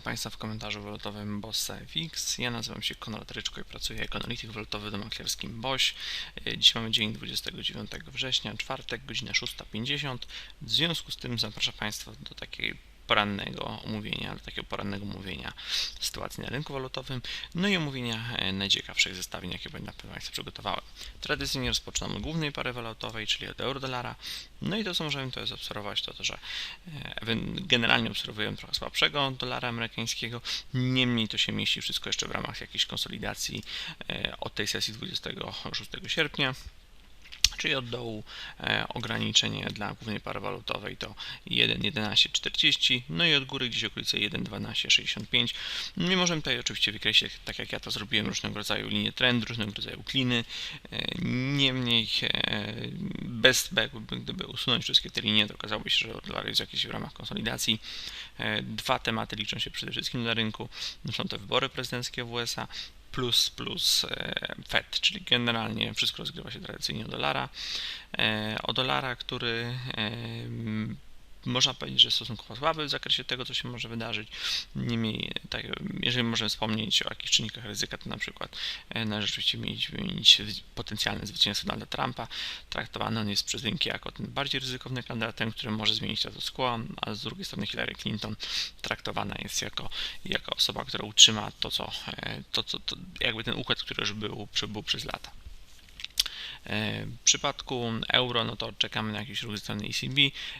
Państwa w komentarzu walutowym Bossa. Ja nazywam się Konrad Ryczko i pracuję jako analityk walutowy do maklerskim BOŚ. E, Dziś mamy dzień 29 września, czwartek, godzina 6.50. W związku z tym zapraszam Państwa do takiej porannego omówienia, do takiego porannego omówienia sytuacji na rynku walutowym, no i omówienia e, najciekawszych zestawień, jakie będę dla Państwa przygotowałem. Tradycyjnie rozpoczynamy głównej pary walutowej, czyli od euro-dolara, no i to, co możemy jest obserwować, to to, że e, generalnie obserwujemy trochę słabszego dolara amerykańskiego, niemniej to się mieści wszystko jeszcze w ramach jakiejś konsolidacji e, od tej sesji 26 sierpnia czyli od dołu e, ograniczenie dla głównej pary walutowej to 1,1140, no i od góry gdzieś okolice 1,1265. Nie możemy tutaj oczywiście wykreślić, tak jak ja to zrobiłem, różnego rodzaju linie trendu, różnego rodzaju kliny. E, niemniej e, bez, gdyby usunąć wszystkie te linie, to okazałoby się, że dolar jest w ramach konsolidacji. Dwa tematy liczą się przede wszystkim na rynku. Są to wybory prezydenckie w USA plus plus e, Fed, czyli generalnie wszystko rozgrywa się tradycyjnie o dolara. E, o dolara, który e, można powiedzieć, że stosunkowo słaby w zakresie tego, co się może wydarzyć. Niemniej, tak, jeżeli możemy wspomnieć o jakichś czynnikach ryzyka, to na przykład e, należy rzeczywiście mieć wymienić potencjalne zwycięstwo Donalda Trumpa. Traktowany on jest przez rynki jako ten bardziej ryzykowny kandydat, ten, który może zmienić status quo, a z drugiej strony Hillary Clinton traktowana jest jako, jako osoba, która utrzyma to, co, e, to, co to, jakby ten układ, który już był, był przez lata. E, w przypadku euro, no to czekamy na jakiś ruch ze strony ECB.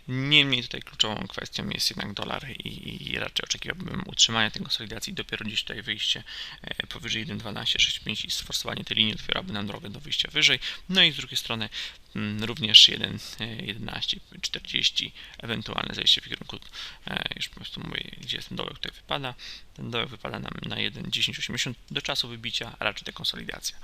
Niemniej tutaj kluczową kwestią jest jednak dolar i, i raczej oczekiwałbym utrzymania tej konsolidacji. Dopiero gdzieś tutaj wyjście e, powyżej 1,1265 i sforsowanie tej linii otwierałoby nam drogę do wyjścia wyżej. No i z drugiej strony mm, również 1,1140, ewentualne zejście w kierunku, e, już po prostu mówię, gdzie jest ten dołek tutaj wypada. Ten dołek wypada nam na 1,1080 do czasu wybicia, a raczej dekonsolidacja.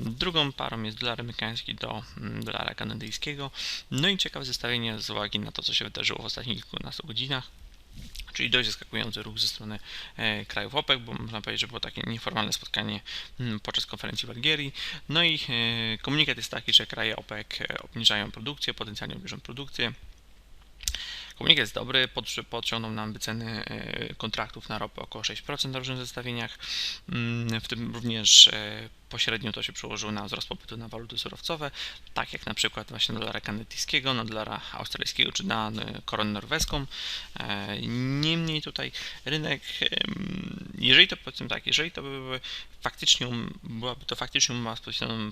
Drugą parą jest dolar amerykański do mm, dolara kanadyjskiego. No i ciekawe zestawienie z uwagi na to, co się wydarzyło w ostatnich kilkunastu godzinach czyli dość zaskakujący ruch ze strony e, krajów OPEC, bo można powiedzieć, że było takie nieformalne spotkanie mm, podczas konferencji w Algierii. No i e, komunikat jest taki, że kraje OPEC e, obniżają produkcję, potencjalnie obniżą produkcję. Komunikat jest dobry, podciągnął nam ceny kontraktów na ropę około 6% w różnych zestawieniach, mm, w tym również pośrednio to się przełożyło na wzrost popytu na waluty surowcowe, tak jak na przykład właśnie na dolara kanadyjskiego, na dolara australijskiego czy na e, koronę norweską. E, niemniej tutaj rynek, jeżeli to powiedzmy tak, jeżeli to były faktycznie, byłaby to faktycznie umowa z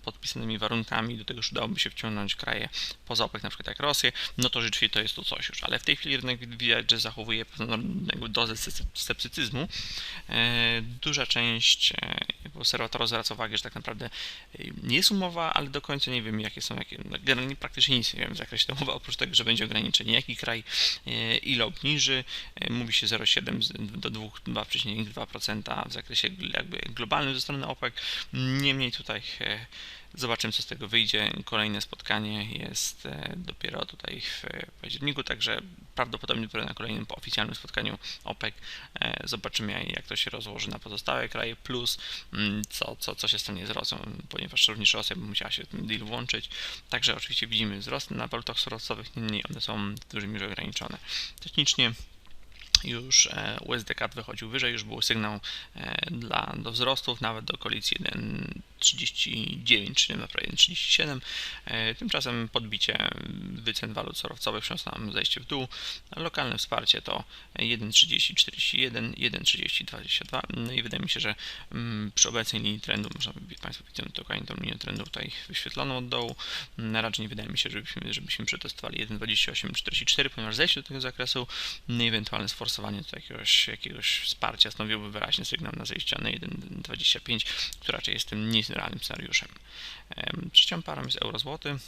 podpisanymi warunkami, do tego udałoby się wciągnąć kraje poza OPEC, na przykład jak Rosję, no to rzeczywiście to jest to coś już, ale w tej chwili rynek widać, że zachowuje pewną dozę sceptycyzmu. E, duża część obserwatorów zwraca uwagę, że tak naprawdę y, jest umowa, ale do końca nie wiem, jakie są, jakie, no, generalnie praktycznie nic nie wiem w zakresie tej umowy, oprócz tego, że będzie ograniczenie, jaki kraj y, ile obniży, y, mówi się 0,7 do 2,2% w zakresie jakby globalnym ze strony OPEC, niemniej tutaj Zobaczymy, co z tego wyjdzie. Kolejne spotkanie jest e, dopiero tutaj w październiku, także prawdopodobnie dopiero na kolejnym oficjalnym spotkaniu OPEC e, zobaczymy, jak to się rozłoży na pozostałe kraje, plus mm, co, co, co się stanie z Rosją, ponieważ również Rosja by musiała się ten deal włączyć. Także oczywiście widzimy wzrost na walutach surowcowych, niemniej one są w dużej mierze ograniczone. Technicznie już e, USD Cat wychodził wyżej, już był sygnał dla, do wzrostów, nawet do okolic 1 39, czyli naprawdę 1,37. E, tymczasem podbicie wycen walut surowcowych przyniosło nam zejście w dół. Lokalne wsparcie to 1,3041, 1,3022. No i wydaje mi się, że mm, przy obecnej linii trendu, można Państwo widzą dokładnie tą linię trendu tutaj wyświetloną od dołu. Mm, raczej nie wydaje mi się, żebyśmy, żebyśmy przetestowali 1,2844, ponieważ zejście do tego zakresu, no ewentualne sforsowanie do jakiegoś, jakiegoś wsparcia stanowiłoby wyraźny sygnał na zejście na 1,25, która raczej jest tym nie realnym scenariuszem. Trzecią parą jest euro-złoty.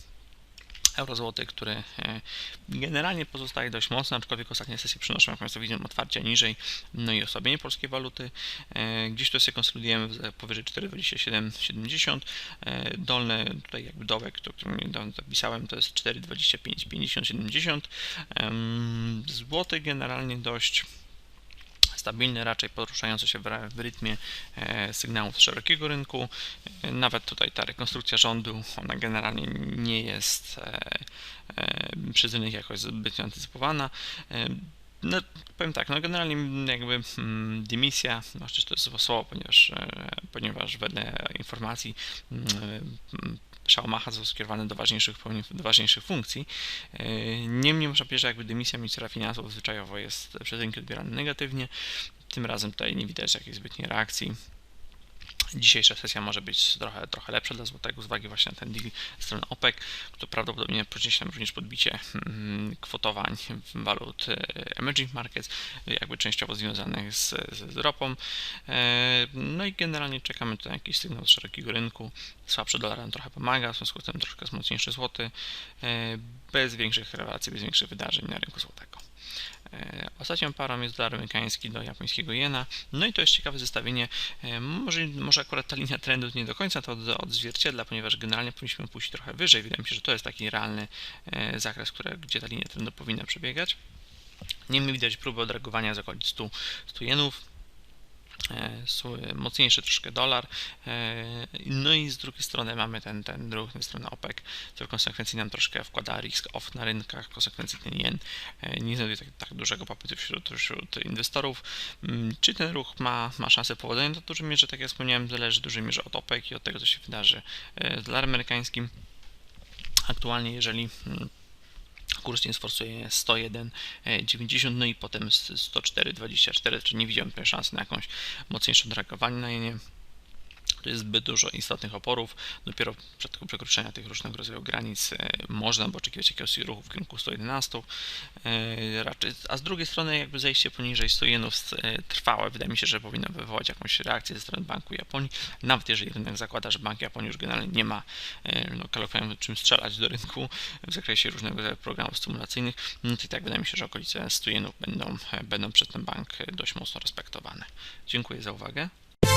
Euro-złoty, który e, generalnie pozostaje dość mocny, aczkolwiek ostatnie sesje przynoszą, jak Państwo widzą, otwarcia niżej, no i osłabienie polskiej waluty. E, gdzieś tu się konsolidujemy powyżej 4,2770. E, dolny tutaj jakby dołek, który niedawno zapisałem, to jest 4,25, 50, 70. Złoty generalnie dość stabilny, raczej poruszający się w, rytmie e, sygnałów szerokiego rynku. E, nawet tutaj ta rekonstrukcja rządu, ona generalnie nie jest e, przez rynek jakoś zbyt antycypowana. No, powiem tak, no generalnie jakby mm, dymisja, no to jest słowo, ponieważ, e, ponieważ wedle informacji mm, Szałmacha został skierowany do ważniejszych, do ważniejszych funkcji. E, Niemniej można powiedzieć, że jakby dymisja ministra finansów zwyczajowo jest przez rynki odbierana negatywnie. Tym razem tutaj nie widać jakiejś zbytniej reakcji. Dzisiejsza sesja może być trochę, trochę lepsza dla złotego z uwagi właśnie na ten deal strony OPEC, który prawdopodobnie przyniesie nam również podbicie mm, kwotowań walut e, emerging markets, jakby częściowo związanych z, z, ropą. E, No i generalnie czekamy tu na jakiś sygnał z szerokiego rynku. Słabszy dolar nam trochę pomaga, w związku z tym troszkę jest mocniejszy złoty, e, bez większych rewelacji, bez większych wydarzeń na rynku złotego. E, Ostatnią parą jest dolar amerykański do japońskiego jena. No i to jest ciekawe zestawienie. E, Może, może akurat ta linia trendu nie do końca to od, odzwierciedla, ponieważ generalnie powinniśmy pójść trochę wyżej. Wydaje mi się, że to jest taki realny e, zakres, które, gdzie ta linia trendu powinna przebiegać. Niemniej widać próbę odreagowania z okolic 100, 100 jenów mocniejszy troszkę dolar. No i z drugiej strony mamy ten, ten ruch ze strony OPEC, co w konsekwencji nam troszkę wkłada risk off na rynkach, w konsekwencji ten jen nie znajduje tak, tak dużego popytu wśród, wśród inwestorów. Czy ten ruch ma, ma szansę powodzenia? To w dużej mierze, tak jak wspomniałem, zależy w dużej mierze od OPEC i od tego, co się wydarzy z dolarem amerykańskim. Aktualnie, jeżeli kurs nie sforsuje 101,90, no i potem 104,24, czyli nie widziałem tutaj szansy na jakąś mocniejsze odreagowanie na jenie. Tu jest zbyt dużo istotnych oporów. Dopiero przed przekroczenia tych różnego rodzaju granic e, można by oczekiwać jakiegoś ruchu w kierunku 111 e, raczej. A z drugiej strony jakby zejście poniżej 100 jenów e, trwałe wydaje mi się, że powinno wywołać jakąś reakcję ze strony Banku Japonii. Nawet jeżeli rynek zakłada, że Bank Japonii już generalnie nie ma no, kalofem czym strzelać do rynku w zakresie różnego rodzaju programów stymulacyjnych, no to i tak wydaje mi się, że okolice 100 jenów będą, będą przez ten bank dość mocno respektowane. Dziękuję za uwagę.